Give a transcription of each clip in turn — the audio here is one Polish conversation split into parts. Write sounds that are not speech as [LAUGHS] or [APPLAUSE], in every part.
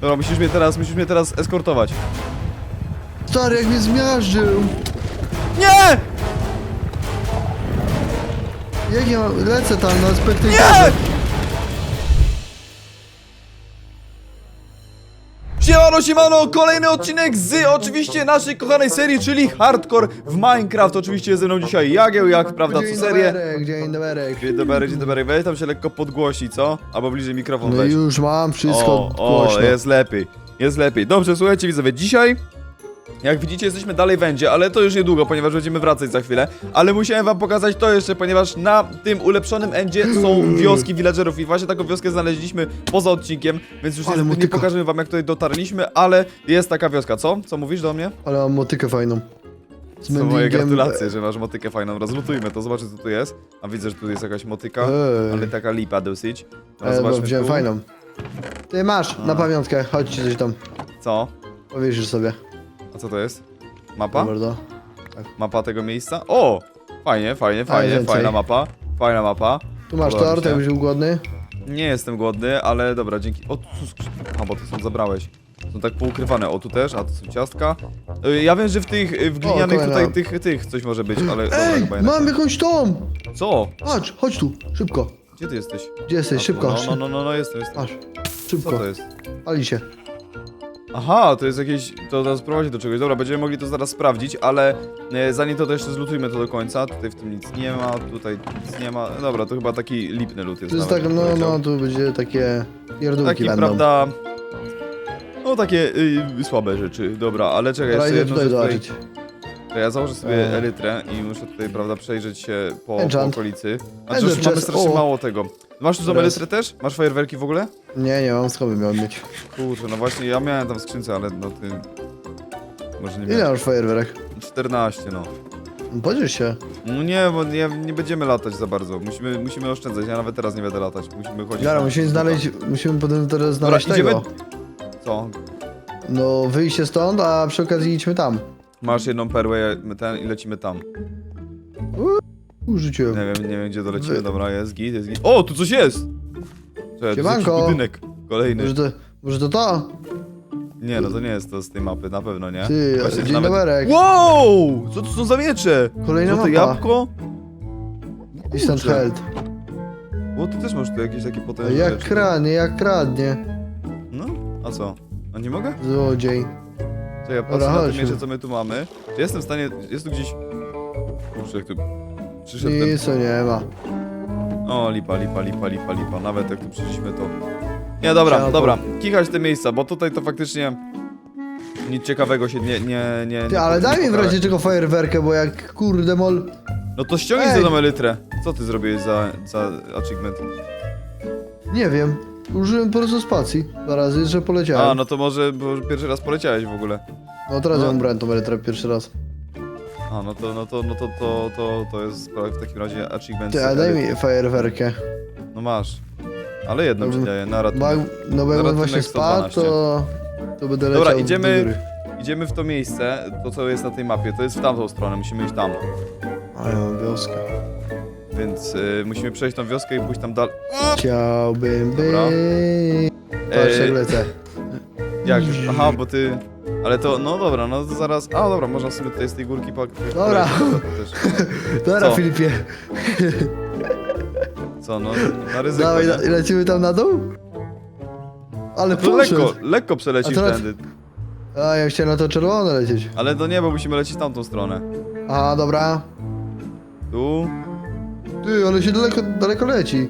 Dobra, musisz mnie teraz, musisz mnie teraz eskortować. Stary, jak mnie zmiażdżył! Nie! Jak ja lecę tam na Nie! Siemano, siemano, kolejny odcinek z oczywiście naszej kochanej serii, czyli Hardcore w Minecraft. Oczywiście jest ze mną dzisiaj Jagieł, jak prawda co Dzień serię. doberek, dzień doberek. Dzień dobry, dzień dobry, weź tam się lekko podgłosi, co? Albo bliżej mikrofon No weź. już mam wszystko O, o, głośno. jest lepiej, jest lepiej. Dobrze, słuchajcie widzowie, dzisiaj... Jak widzicie, jesteśmy dalej w Endzie, ale to już niedługo, ponieważ będziemy wracać za chwilę. Ale musiałem wam pokazać to jeszcze, ponieważ na tym ulepszonym Endzie są [CLEARS THROAT] wioski villagerów i właśnie taką wioskę znaleźliśmy poza odcinkiem, więc już Ale nie, nie pokażemy wam jak tutaj dotarliśmy, ale jest taka wioska, co? Co mówisz do mnie? Ale mam motykę fajną. Z To moje gratulacje, że masz motykę fajną. Rozlutujmy to, zobaczcie co tu jest. A widzę, że tu jest jakaś motyka, Ej. ale taka lipa dosyć. Teraz bo zobaczmy wziąłem tu. fajną. Ty masz, na pamiątkę, chodźcie coś tam. Co? Powiesisz sobie. A co to jest? Mapa? Bardzo. Mapa tego miejsca? O! Fajnie, fajnie, fajnie, więcej. fajna mapa. Fajna mapa. Tu masz Podoba mi tort, się. jakbyś był głodny. Nie jestem głodny, ale dobra, dzięki. O, tu są skrzynki. A, bo to są zabrałeś. Są tak poukrywane. O, tu też, a tu są ciastka. Y, Ja wiem, że w tych, y, w glinianych kolejna. tutaj, tych, tych coś może być, ale dobra, Ej, chyba jednak mam nie. jakąś tą! Co? Patrz, chodź tu, szybko. Gdzie ty jesteś? Gdzie jesteś? A, Szybko. No, no, no, no, no jestem, jestem. Patrz, Co szybko. to jest? Pali się. Aha, to jest jakieś. To nas prowadzi do czegoś. Dobra, będziemy mogli to zaraz sprawdzić, ale e, zanim to, to jeszcze zlutujmy to do końca. Tutaj w tym nic nie ma, tutaj nic nie ma. Dobra, to chyba taki lipny lut jest. To jest nawet, tak, bym no, powiedział. no, tu będzie takie pierdółki Taki, będą. prawda. No takie y, słabe rzeczy. Dobra, ale czekaj, Dobra, jeszcze idę jedno tutaj tutaj. zobaczyć. To ja założę sobie elytrę i muszę tutaj, prawda, przejrzeć się po, po Enchant. okolicy. A Ender już mamy chest, strasznie o. mało tego. Masz tu tą elytrę też? Masz fajerwerki w ogóle? Nie, nie mam, skąd bym miał mieć. Kurczę, no właśnie, ja miałem tam w skrzynce, ale no ty... Może nie Ile miałem. masz fajerwerek? 14, no. Podziel się. No nie, bo nie, nie będziemy latać za bardzo. Musimy, musimy oszczędzać. Ja nawet teraz nie będę latać. Musimy chodzić. Na- musimy znaleźć, musimy potem teraz znaleźć idziemy- tego. Co? No, wyjście stąd, a przy okazji idźmy tam. Masz jedną perłę ten i lecimy tam. Użyciłem. Nie wiem, nie wiem gdzie dolecimy. Dobra, jest git, jest git. O, tu coś jest! Czekaj, to jest jakiś Siemanko. budynek. Kolejny. Może to, może to to? Nie, no to nie jest to z tej mapy, na pewno nie. Ty, Właśnie dzień nawet- doberek. Wow! Co to są za miecze? Kolejna Co to mapa. jabłko? Instant Kurczę. health. O, ty też masz tu jakieś takie potężne Jak rzeczy. kradnie, jak kradnie. No, a co? A nie mogę? Złodziej. Co ja patrzę na chodźmy. miecze, co my tu mamy. Czy jestem w stanie... Jest tu gdzieś... Kurczę, jak tu... Przyszedł ten... Nic tu nie ma. O, lipa, lipa, lipa, lipa, lipa. Nawet jak tu przyszliśmy, to... Nie, dobra, dobra. Kichać te miejsca, bo tutaj to faktycznie... Nic ciekawego się nie... nie, nie Ty, nie ale nie daj mi w razie czego fajerwerkę, bo jak kurde mol... No to ściągnij Ej! tą elytrę. Co ty zrobiłeś za, za achievement? Nie wiem. Użyłem po prostu spacji. Dwa razy, że poleciałem. A, no to może, bo pierwszy raz poleciałeś w ogóle. No teraz no. ja brałem tą elektro pierwszy raz. A, no to, no to, no to, to, to, to jest w takim razie achievement. Ty, ale daj mi fajerwerkę. No masz. Ale jedną ci Dobra. daję, na ratunek. No bo jakbym właśnie spadł, 112. to... To będę leciał Dobra, do idziemy, idziemy w to miejsce, to co jest na tej mapie, to jest w tamtą stronę, musimy iść tam. A ja mam wioskę. Więc y, musimy przejść tą wioskę i pójść tam dalej. Chciałbym Dobra. być... Patrz jak Ej, lecę. jak? Aha, bo ty... Ale to, no dobra, no to zaraz... A, dobra, można sobie tutaj z tej górki po... Dobra. Też. [LAUGHS] Dobra, Co? Filipie. Co, no, na ryzyko, Dawaj, nie? le- lecimy tam na dół? Ale To poszedł. lekko, lekko przelecisz A tędy. A, ja chciałem na to czerwone lecieć. Ale to nie, bo musimy lecieć tamtą stronę. Aha, dobra. Tu. Ty, ale się daleko, daleko leci.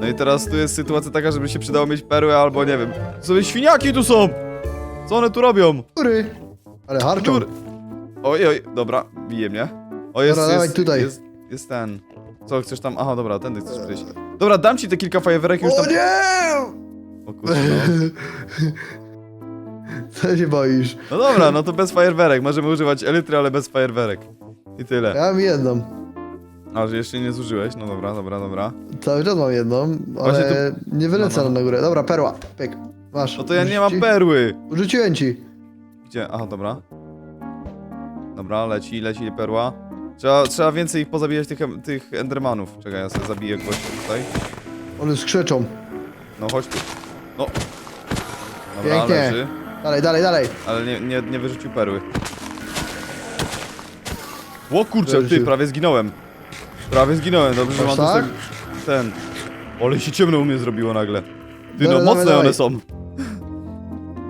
No i teraz tu jest sytuacja taka, żeby się przydało mieć perłę albo nie wiem. Sobie świniaki tu są! Co one tu robią? Góry. Ale harczą. Oj, oj, dobra, bije mnie. O, jest, Dobra, dawaj jest, tutaj. Jest, jest ten. Co, chcesz tam? Aha, dobra, tędy chcesz przyjść. Dobra, dam ci te kilka fajerwerek już O tam... nie! O kurczę, no. [LAUGHS] Co się boisz? No dobra, no to bez fajerwerek. Możemy używać elitry, ale bez fajerwerek. I tyle. Ja mam jedną. A, że jeszcze nie zużyłeś? No dobra, dobra, dobra. Cały czas mam jedną, Właśnie ale nie wylecę No, no. na górę. Dobra, perła. Pyk. Masz. No to ja nie mam Rzuci- perły. Rzuciłem ci. Gdzie? Aha, dobra. Dobra, leci, leci perła. Trzeba, trzeba więcej ich pozabijać tych, em- tych endermanów. Czekaj, ja sobie zabiję gościa tutaj. One skrzeczą. No chodź tu. No. Dobra, Pięknie. leży, Dalej, dalej, dalej. ale nie, nie, nie wyrzucił perły. O kurczę, ty, Wyrzucił. prawie zginąłem. Prawie zginąłem, dobrze, że Aż mam tak? ten, ten... Ale się ciemno u mnie zrobiło nagle. Ty, no Dawaj, mocne dawaj, one są.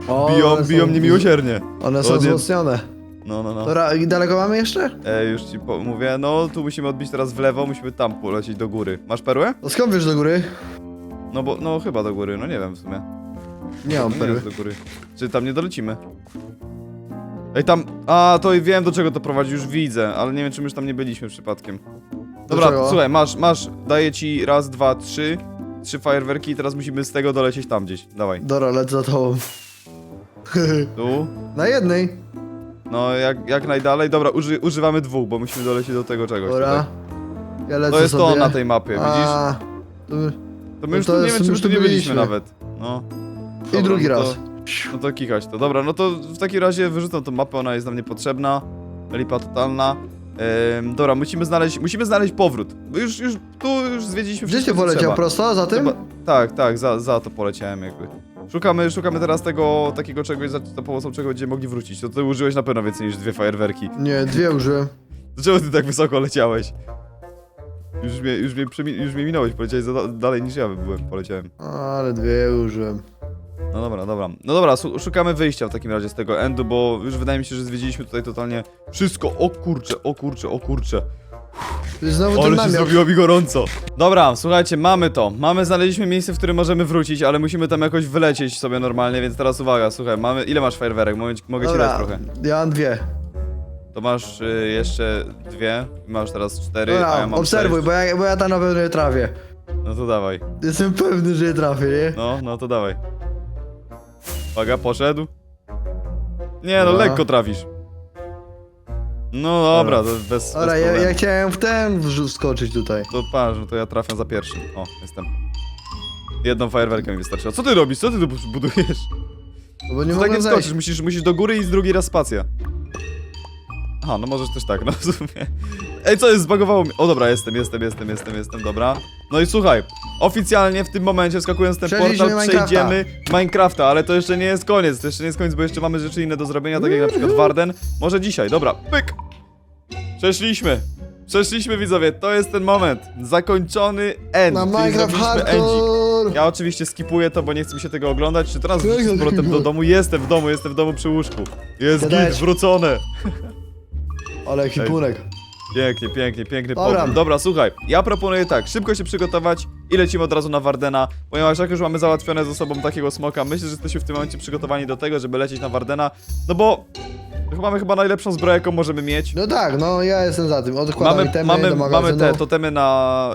O, Biją, one biją są- niemiłosiernie. One są nie- wzmocnione. No, no, no. Dobra, i daleko mamy jeszcze? E, już ci po- mówię, no tu musimy odbić teraz w lewo, musimy tam polecieć do góry. Masz perłę? To skąd wiesz do góry? No bo, no chyba do góry, no nie wiem w sumie. Nie mam Nie perły. jest do góry. Czy tam nie dolecimy? Ej, tam, a to i wiem do czego to prowadzi, już widzę, ale nie wiem czy my już tam nie byliśmy przypadkiem. Dobra, czego? słuchaj, masz, masz, daję ci raz, dwa, trzy, trzy fajerwerki i teraz musimy z tego dolecieć tam gdzieś, dawaj. Dobra, lecę za tobą. [LAUGHS] Tu, Na jednej. no jak, jak najdalej, dobra, uży, używamy dwóch, bo musimy dolecieć do tego czegoś Dobra. tutaj. Ja lecę To jest sobie. to na tej mapie, widzisz? A, to... To my już to tu nie jest- wiem, czy my już tu nie byliśmy byliśmy. nawet. No. I Dobra, drugi no to- raz. No to kikać to. Dobra, no to w takim razie wyrzucam tą mapę, ona jest nam niepotrzebna. Lipa totalna. Ym, dobra, musimy znaleźć, musimy znaleźć powrót. Bo już, już, tu już zwiedziliśmy Gdzie wszystko, ty co poleciał? trzeba. Prosto? Za tym? Chyba, tak, tak, za, za to poleciałem jakby. Szukamy, szukamy teraz tego, takiego czegoś, za za pomocą czego będziemy mogli wrócić. To ty użyłeś na pewno więcej niż dwie fajerwerki. Nie, dwie użyłem. Dlaczego ty tak wysoko leciałeś? Już mnie, już mnie, przemi- już mnie minąłeś, poleciałeś za, dalej niż ja byłem, poleciałem. Ale dwie użyłem. No dobra, dobra. No dobra, su- szukamy wyjścia w takim razie z tego endu, bo już wydaje mi się, że zwiedziliśmy tutaj totalnie wszystko. O kurcze, o kurcze, o kurcze. Znowu Ale się zrobiło mi gorąco. Dobra, słuchajcie, mamy to. Mamy, znaleźliśmy miejsce, w którym możemy wrócić, ale musimy tam jakoś wylecieć sobie normalnie, więc teraz uwaga, słuchaj, mamy... Ile masz fajerwerek? Mogę, ci- mogę ci dać Dobra, trochę. ja mam dwie. To masz y, jeszcze dwie, masz teraz cztery, a ja Dobra, mam obserwuj, sześć. bo ja, bo ja tam na pewno nie trafię. No to dawaj. Jestem pewny, że nie trafię, nie? No, no to dawaj. Uwaga, poszedł. Nie, no Dobra. lekko trafisz. No dobra, to bez, bez Dobra, ja, problemu. ja chciałem w ten wrzu- wskoczyć tutaj. To patrz, no to ja trafię za pierwszym. O, jestem. Jedną fajerwerkę mi wystarczyło. Co ty robisz? Co ty tu budujesz? No Bo nie Ty tak nie zejść. skoczysz, musisz, musisz do góry i z drugi raz spacja. Aha, no możesz też tak, [LAUGHS] no w sumie. Ej, co jest, zbagowało mi. O dobra, jestem, jestem, jestem, jestem, jestem, dobra. No i słuchaj, oficjalnie w tym momencie, wskakując w ten Przeszliśmy portal, Minecrafta. przejdziemy Minecrafta, ale to jeszcze nie jest koniec, to jeszcze nie jest koniec, bo jeszcze mamy rzeczy inne do zrobienia, tak jak na przykład Warden. Może dzisiaj, dobra, pyk! Przeszliśmy. Przeszliśmy widzowie, to jest ten moment. Zakończony end. Na czyli Minecraft zrobiliśmy endzik. Hardcore! Ja oczywiście skipuję to, bo nie chcę mi się tego oglądać. Czy teraz wrócę z powrotem do domu? Jestem w domu, jestem w domu przy łóżku. Jest Gadałeś. git, wrócone. Ale ekipunek. Pięknie, pięknie, piękny Dobra. powrót. Dobra, słuchaj, ja proponuję tak, szybko się przygotować i lecimy od razu na Wardena, ponieważ jak już mamy załatwione ze sobą takiego smoka, myślę, że jesteśmy w tym momencie przygotowani do tego, żeby lecieć na Wardena, no bo mamy chyba najlepszą zbroję, jaką możemy mieć. No tak, no ja jestem za tym. Odkładam Mamy, itemy mamy, do mamy te totemy na,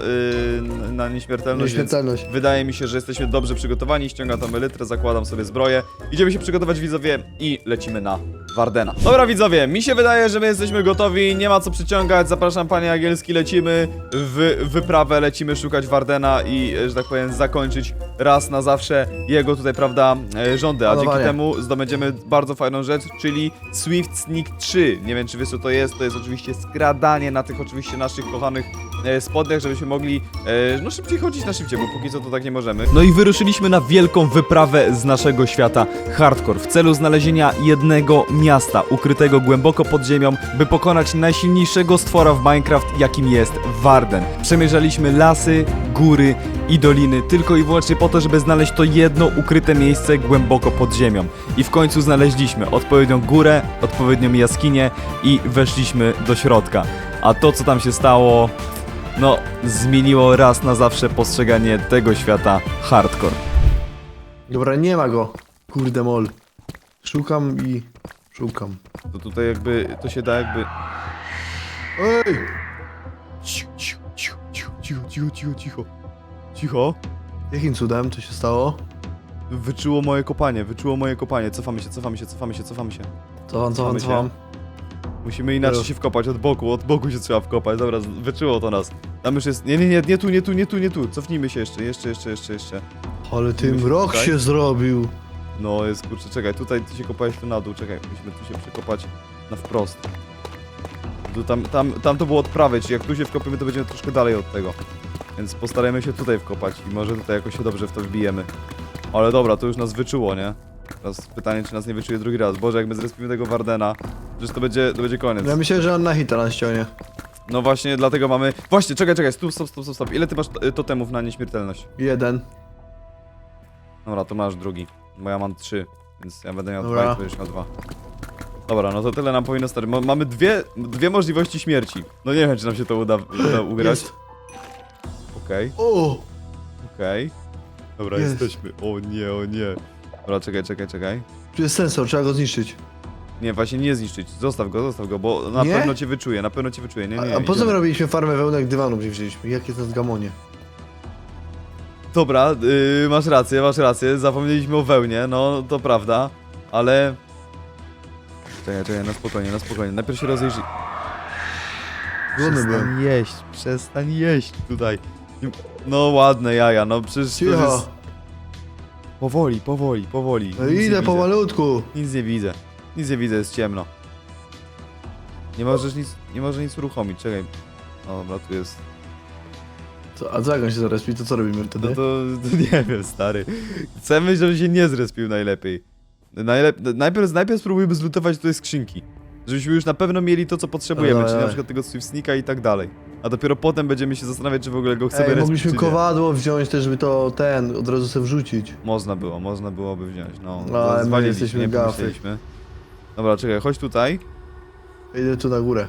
yy, na nieśmiertelność, więc Nieśmiertelność. wydaje mi się, że jesteśmy dobrze przygotowani. Ściągam tam elytrę, zakładam sobie zbroję. Idziemy się przygotować widzowie i lecimy na Wardena. Dobra widzowie, mi się wydaje, że my jesteśmy gotowi, nie ma co przyciągać. Zapraszam panie Agielski, lecimy w wyprawę, lecimy szukać Wardena i, e, że tak powiem, zakończyć raz na zawsze jego tutaj, prawda, e, rządy. A dzięki temu zdobędziemy bardzo fajną rzecz, czyli Swift Sneak 3. Nie wiem, czy wiesz co to jest, to jest oczywiście skradanie na tych oczywiście naszych kochanych e, spodniach, żebyśmy mogli no szybciej chodzić na szybciej, bo póki co to tak nie możemy. No i wyruszyliśmy na wielką wyprawę z naszego świata hardcore w celu znalezienia jednego miasta ukrytego głęboko pod ziemią, by pokonać najsilniejszego stwora w Minecraft, jakim jest Warden. Przemierzaliśmy lasy, góry i doliny tylko i wyłącznie po to, żeby znaleźć to jedno ukryte miejsce głęboko pod ziemią. I w końcu znaleźliśmy odpowiednią górę, odpowiednią jaskinię i weszliśmy do środka. A to, co tam się stało, no, zmieniło raz na zawsze postrzeganie tego świata hardcore. Dobra, nie ma go. Kurde mol. Szukam i... Szukam. To tutaj jakby, to się da jakby... Ej! Cicho, cicho, cicho, cicho, cicho, cicho, cicho, cicho. Jakim cudem to się stało? Wyczuło moje kopanie, wyczuło moje kopanie. Cofamy się, cofamy się, cofamy się, cofamy się. Cofam, cofam, się. cofam. Musimy inaczej Już. się wkopać, od boku, od boku się trzeba wkopać. Dobra, z- wyczuło to nas. Tam już jest... Nie, nie, nie, nie tu, nie tu, nie tu, nie tu. Cofnijmy się jeszcze, jeszcze, jeszcze, jeszcze, jeszcze. Ale tym Musimy rok tutaj? się zrobił. No jest, kurczę, czekaj, tutaj ty się kopałeś tu na dół, czekaj, musimy tu się przekopać na wprost. Tu, tam, tam, tam to było od prawej, czyli jak tu się wkopiemy, to będziemy troszkę dalej od tego. Więc postarajmy się tutaj wkopać i może tutaj jakoś się dobrze w to wbijemy. Ale dobra, to już nas wyczuło, nie? Teraz pytanie, czy nas nie wyczuje drugi raz. Boże, jak my zrespimy tego Wardena, przecież to będzie, to będzie koniec. Ja myślę, że on na hita nas ściągnie. No właśnie, dlatego mamy... Właśnie, czekaj, czekaj, stop, stop, stop, stop. Ile ty masz to- totemów na nieśmiertelność? Jeden. Dobra, to masz drugi, bo ja mam trzy, więc ja będę miał Dobra. dwa i ty będziesz miał dwa. Dobra, no to tyle nam powinno stać. Mo- mamy dwie, dwie możliwości śmierci. No nie wiem, czy nam się to uda, uda ugrać. Jest. Okej, O! okej. Dobra, Jest. jesteśmy. O nie, o nie. Dobra, czekaj, czekaj, czekaj. Tu jest sensor, trzeba go zniszczyć. Nie, właśnie nie zniszczyć. Zostaw go, zostaw go, bo na Nie? pewno cię wyczuje, na pewno cię wyczuje. Nie, nie, A, a po co my idziemy. robiliśmy farmę wełnek dywanów, gdzie wzięliśmy? Jak jest na gamonie? Dobra, yy, masz rację, masz rację. Zapomnieliśmy o wełnie, no to prawda, ale... Czekaj, czekaj, na spokojnie, na spokojnie. Najpierw się rozejrzyj. Głodny byłem. Przestań jeść, przestań jeść tutaj. No ładne jaja, no przecież to Cicho. jest... Powoli, powoli, powoli. No Nic nie idę widzę. pomalutku. Nic nie widzę. Nic nie widzę, jest ciemno. Nie możesz nic, nie może nic uruchomić, czekaj. O, dobra, tu jest. Co, a co jak on się zaraz to co robimy wtedy? No to, to nie wiem, stary. Chcemy, żeby się nie zrespił najlepiej. Najlep najpierw, najpierw spróbujmy zlutować tutaj skrzynki. Żebyśmy już na pewno mieli to, co potrzebujemy, czyli na przykład tego Swiftnika i tak dalej. A dopiero potem będziemy się zastanawiać, czy w ogóle go chcemy Ej, respić, mogliśmy czy nie. kowadło wziąć też, żeby to ten, od razu sobie wrzucić. Można było, można byłoby wziąć, no. No, ale my zwaliliśmy, jesteśmy nie gafy. pomyśleliśmy. Dobra, czekaj, chodź tutaj. Idę tu na górę.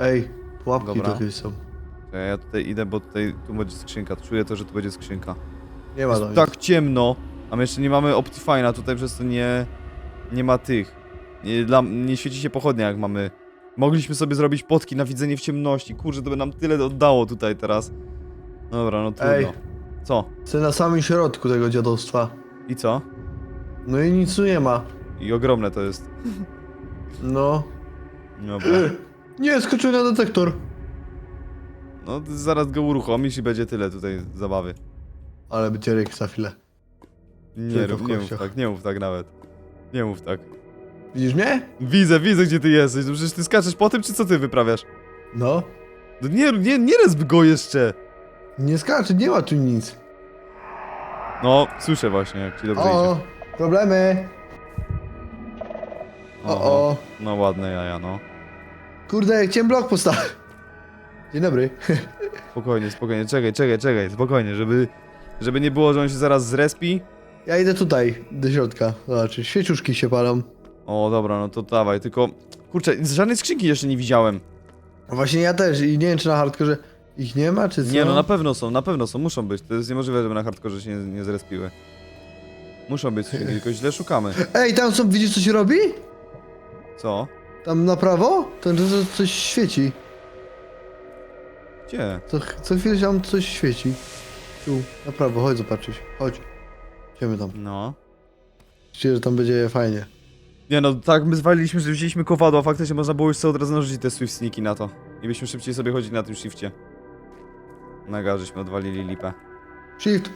Ej, pułapki Dobra. tu jakieś są. Czekaj, ja tutaj idę, bo tutaj tu będzie skrzynka. Czuję to, że tu będzie skrzynka. Nie ma Jest tam tak ciemno, a my jeszcze nie mamy Optifine'a, tutaj przez to nie, nie ma tych. Nie, dla, nie świeci się pochodnia jak mamy. Mogliśmy sobie zrobić potki na widzenie w ciemności. Kurczę, to by nam tyle oddało tutaj teraz. Dobra, no trudno. Ej. Co? Chcę na samym środku tego dziadostwa. I co? No i nic tu nie ma. I ogromne to jest. No. Dobra. Nie, skoczył na detektor. No zaraz go uruchomisz i będzie tyle tutaj zabawy. Ale będzie ryk za chwilę. Nie, Tylko rób, nie mów kościach. tak, nie mów tak nawet. Nie mów tak. Widzisz mnie? Widzę, widzę gdzie ty jesteś. No przecież ty skaczesz po tym, czy co ty wyprawiasz? No. No nie, nie, nie resp go jeszcze. Nie skacze, nie ma tu nic. No, słyszę właśnie, jak ci dobrze O, idzie. problemy. O, Oho. o. No ładne jaja, no. Kurde, chciałem blok postawić. Dzień dobry. Spokojnie, spokojnie, czekaj, czekaj, czekaj, spokojnie, żeby, żeby nie było, że on się zaraz zrespi. Ja idę tutaj, do środka. Zobacz, świeczuszki się palą. O, dobra, no to dawaj, tylko... Kurczę, żadnej skrzynki jeszcze nie widziałem. Właśnie ja też i nie wiem czy na hardkorze ich nie ma, czy co? Nie, no na pewno są, na pewno są, muszą być. To jest niemożliwe, żeby na hardkorze się nie, nie zrespiły. Muszą być tylko źle szukamy. Ej, tam są, widzisz co się robi? Co? Tam na prawo? To, to coś świeci. Gdzie? Co, co chwilę się tam coś świeci. Tu, na prawo, chodź zobaczyć. Chodź. Idziemy tam. No. Myślę, że tam będzie fajnie. Nie no, tak my zwaliliśmy, że wzięliśmy kowadło, a faktycznie można było już sobie od razu narzucić te swift sneaki na to. I byśmy szybciej sobie chodzili na tym shifcie. Mega, żeśmy odwalili lipę. Shift.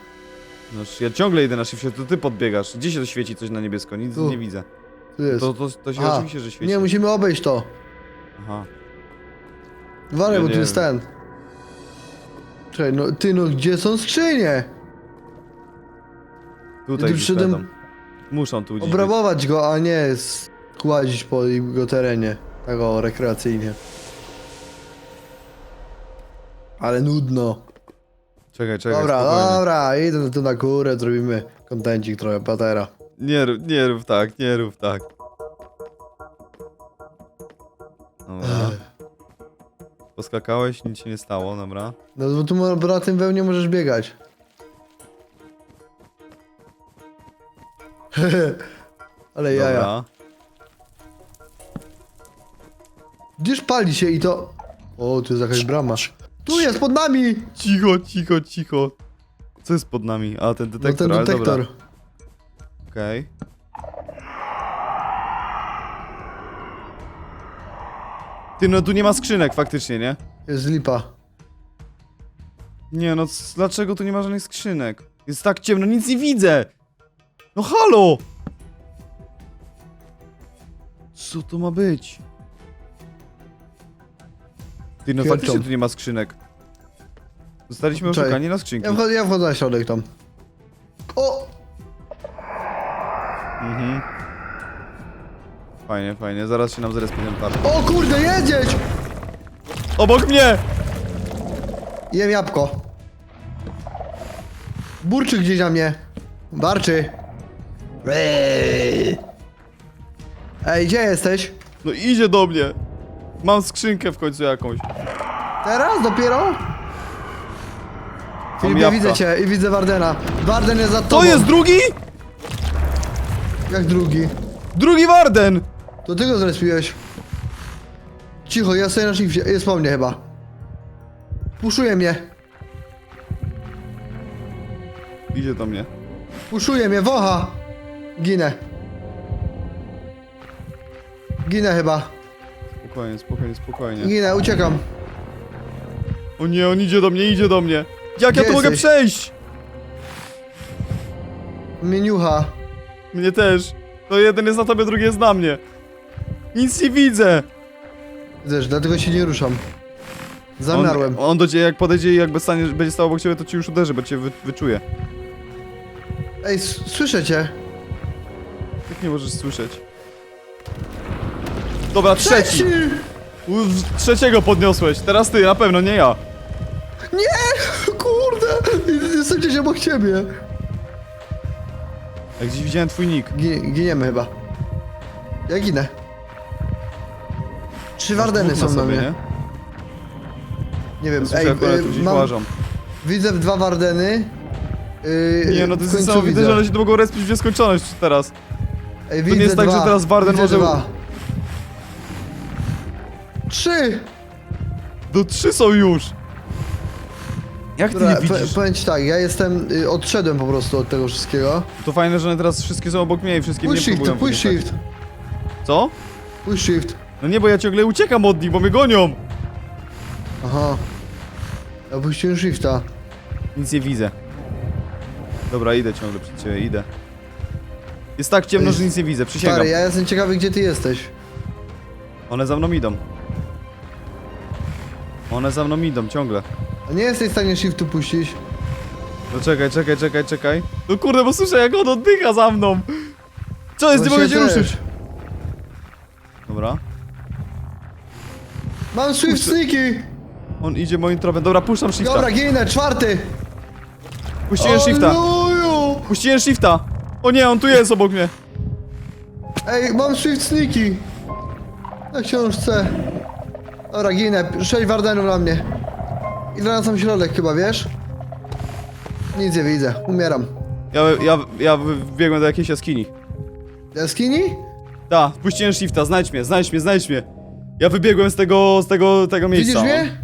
No, ja ciągle idę na shifcie, to ty podbiegasz. Gdzie się to świeci coś na niebiesko? Nic Tu. nie widzę. Tu jest. To, to, to się Aha. oczywiście, że świeci. Nie, musimy obejść to. Aha. Uważaj, Ja bo nie tu jest wiem. ten. Czekaj, no ty no, gdzie są skrzynie? Tutaj tu gdzieś przyszedłem- będą. Muszą tu gdzieś być. Obrabować go, a nie składzić po jego terenie. Tak o, rekreacyjnie. Ale nudno. Czekaj, czekaj, Dobra, spokojnie. dobra, idę tu na górę, zrobimy kontencik trochę, patera. Nie, rób- nie rób tak, nie rób tak. Poskakałeś, nic się nie stało, dobra. No bo tu mo- bo na tym wełnie możesz biegać. [LAUGHS] Ale jaja. Dobra. Gdzież pali się i to... O, tu jest jakaś brama. Tu jest, pod nami! Cicho, cicho, cicho. Co jest pod nami? A, ten No detektor, ten ale detektor. dobra. Okej. Ty, no tu nie ma skrzynek faktycznie, nie? Jest lipa. Nie, no c- dlaczego tu nie ma żadnych skrzynek? Jest tak ciemno, nic nie widzę! No halo! Co to ma być? Ty, no faktycznie tu nie ma skrzynek. Zostaliśmy Czekaj. oszukani na skrzynki. Ja wchodzę, ja wchodzę na środek tam. O! Mhm. Fajnie, fajnie, zaraz się nam zrespi ten tarcz. O kurde, jedzieć! Obok mnie! Jem jabłko. Burczy gdzieś na mnie. Barczy. Eee. Ej, gdzie jesteś? No idzie do mnie. Mam skrzynkę w końcu jakąś. Teraz dopiero? Filipie, jabłka. widzę cię i widzę Wardena. Warden jest za tobą. To jest drugi? Jak drugi? Drugi Warden! To ty go zrespiłeś. Cicho, ja stoję na shifcie. Jest po mnie chyba. Puszuje mnie. Idzie do mnie. Puszuje mnie, wocha. Ginę. Ginę chyba. Spokojnie, spokojnie, spokojnie. Ginę, uciekam. O nie, on idzie do mnie, idzie do mnie. Jak ja Gdzie tu mogę jesteś? przejść? Miniucha. Mnie też. To jeden jest na tobie, drugi jest na mnie. Nic nie widzę. Wiesz, dlatego się nie ruszam. Zamarłem. On, on do ciebie jak podejdzie i jakby stanie, będzie stał obok ciebie, to ci już uderzy, bo cię wy, wyczuje. Ej, s- słyszę cię. Jak nie możesz słyszeć? Dobra, trzeci. Trzeciego podniosłeś. Teraz ty, na pewno, nie ja. Nie! Kurde! Jestem gdzieś obok ciebie. Jak gdzieś widziałem twój nick. Gi- giniemy chyba. Ja ginę. Trzy Wardeny są na mnie. nie? Nie wiem, ej, y, mam, widzę dwa Wardeny. Yy, Nie, no to w jest końcu niesamowite, widzę. że one się tu mogą respić w nieskończoność teraz. Ej, nie widzę jest tak, dwa. że teraz Warden widzę może- Dwa. Trzy! Do trzy są już. Jak ty Dobra, nie po- widzisz? powiem ci tak, ja jestem, y, odszedłem po prostu od tego wszystkiego. To fajne, że one teraz wszystkie są obok mnie i wszystkie Push mnie shift, próbują push shift, Co? push shift. No nie, bo ja ciągle uciekam od nich, bo mnie gonią. Aha. Ja puściłem shifta. Nic nie widzę. Dobra, idę ciągle przed ciebie, idę. Jest tak ciemno, że nic nie widzę, przysięgam. Stary, ja jestem ciekawy, gdzie ty jesteś. One za mną idą. One za mną idą, ciągle. A nie jesteś w stanie shiftu puścić? No czekaj, czekaj, czekaj, czekaj. No kurde, bo słyszę jak on oddycha za mną. Co jest, nie Właśnie mogę cię też. ruszyć. Mam swift sneaky! On idzie moim tropem. Dobra, puszczam shifta. Dobra, ginę, czwarty! Puściłem shifta. Oluju! Puściłem shifta. O nie, on tu jest obok mnie. Ej, mam swift sneaky! Na książce. Dobra, ginę, sześć wardenów na mnie. Idę na sam środek chyba, wiesz? Nic nie widzę, umieram. Ja, ja, ja wbiegłem do jakiejś jaskini. Jaskini? Da, puściłem shifta, znajdź mnie, znajdź mnie, znajdź mnie. Ja wybiegłem z tego, z tego, tego miejsca. Widzisz mnie?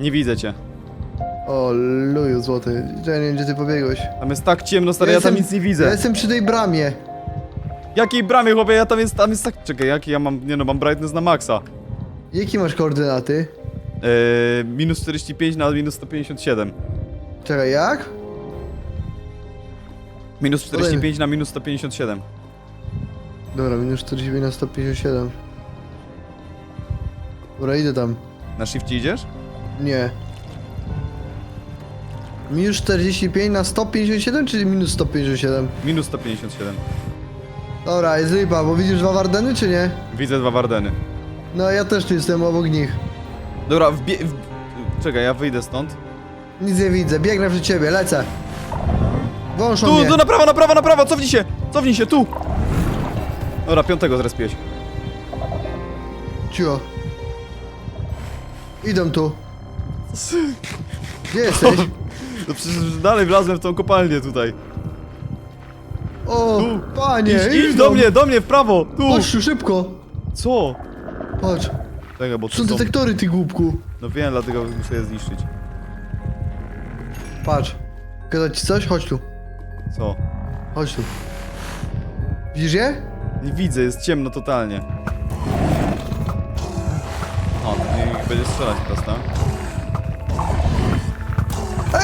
Nie widzę cię. O, luju złoty. Ja nie wiem, gdzie ty pobiegłeś. Tam jest tak ciemno, stary, ja, tam nic nie widzę. Ja jestem przy tej bramie. Jakiej bramie, chłopie, ja tam jest, tam jest tak... Czekaj, jaki ja mam, nie no, mam brightness na maksa. Jakie masz koordynaty? Eee, minus 45 na minus 157. Czekaj, jak? Minus 45 na minus 157. Dobra, minus 45 na 157. Dobra, idę tam. Na shifcie idziesz? Nie. Minus 45 na 157 czy minus 157? Minus 157. Dobra, jest lipa, bo widzisz dwa Wardeny czy nie? Widzę dwa Wardeny. No ja też tu jestem obok nich. Dobra, wbie... W... Czekaj, ja wyjdę stąd. Nic nie widzę, biegnę przed ciebie, lecę. Wąszą Tu, mnie. tu, na prawo, na prawo, na prawo, cofnij się! Cofnij się, tu! Dobra, piątego zrespiłeś. Cicho. Idą tu. Gdzie jesteś? [LAUGHS] No przecież dalej wlazłem w tą kopalnię tutaj. O, Tu. panie, Idź, idź idą. do mnie, do mnie, w prawo! Tu! Chodź tu szybko. Co? Patrz, Czekaj, bo tu są są... detektory, ty głupku. No wiem, dlatego muszę je zniszczyć. Patrz. Gadać ci coś? Chodź tu. Co? Chodź tu. Widzisz je? Nie widzę, jest ciemno totalnie. O, to nie będzie strzelać teraz, tak?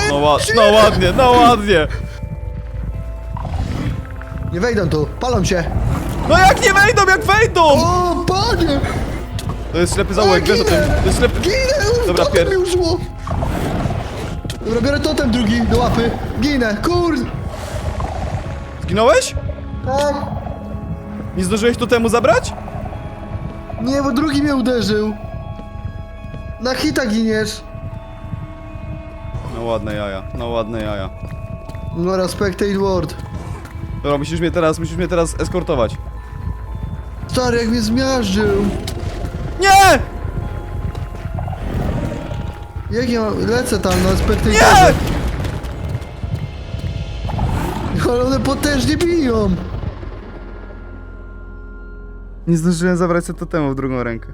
No, ład, no ładnie, no ładnie! Nie wejdą tu, palą się. No jak nie wejdą, jak wejdą! O, panie! To jest ślepy zaułek, wiesz o tym. To jest ślepy... Ginę! Dobra, totem pier- mi uszło. Dobra, biorę totem drugi do łapy. Ginę, kur... Zginąłeś? Tak? Nie zdążyłeś to temu zabrać? Nie, bo drugi mnie uderzył. Na hita giniesz. No ładne jaja, no ładne jaja. No, respectate word. Dobra, musisz mnie teraz, musisz mnie teraz eskortować. Stary, jak mnie zmiażdżył. Nie! Jak ja. Lecę tam na respectate Nie! Ale one potężnie biją. Nie zdążyłem zabrać sobie to temu w drugą rękę.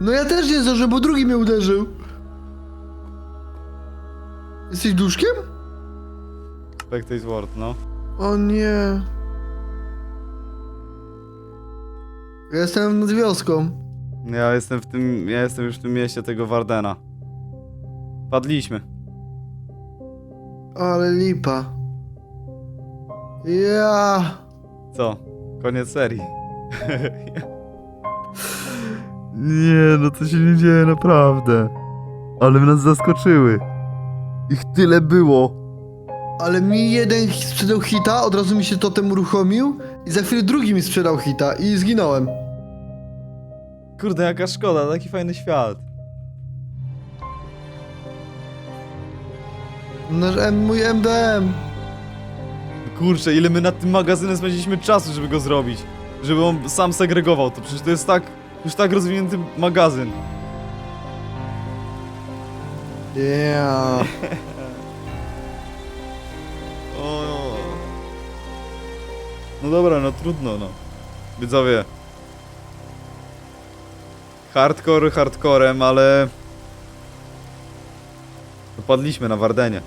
No ja też nie zdążyłem, bo drugi mnie uderzył. Jesteś duszkiem? Spectate Word, no. O nie. Ja jestem nad wioską. Ja jestem w tym, ja jestem już w tym mieście tego Wardena. Padliśmy. Ale lipa. Ja. Co? Koniec serii. [LAUGHS] nie, no to się nie dzieje naprawdę. Ale nas zaskoczyły. Ich tyle było. Ale mi jeden sprzedał hita, od razu mi się totem uruchomił i za chwilę drugi mi sprzedał hita i zginąłem. Kurde, jaka szkoda, taki fajny świat. Nasz M, mój MDM. Kurczę, ile my nad tym magazynem spędziliśmy czasu, żeby go zrobić. Żeby on sam segregował to. Przecież to jest tak, już tak rozwinięty magazyn. Yeah. [LAUGHS] O. No dobra, no trudno, no. Widzowie. Hardcore hardcorem, ale... Dopadliśmy na Wardenie.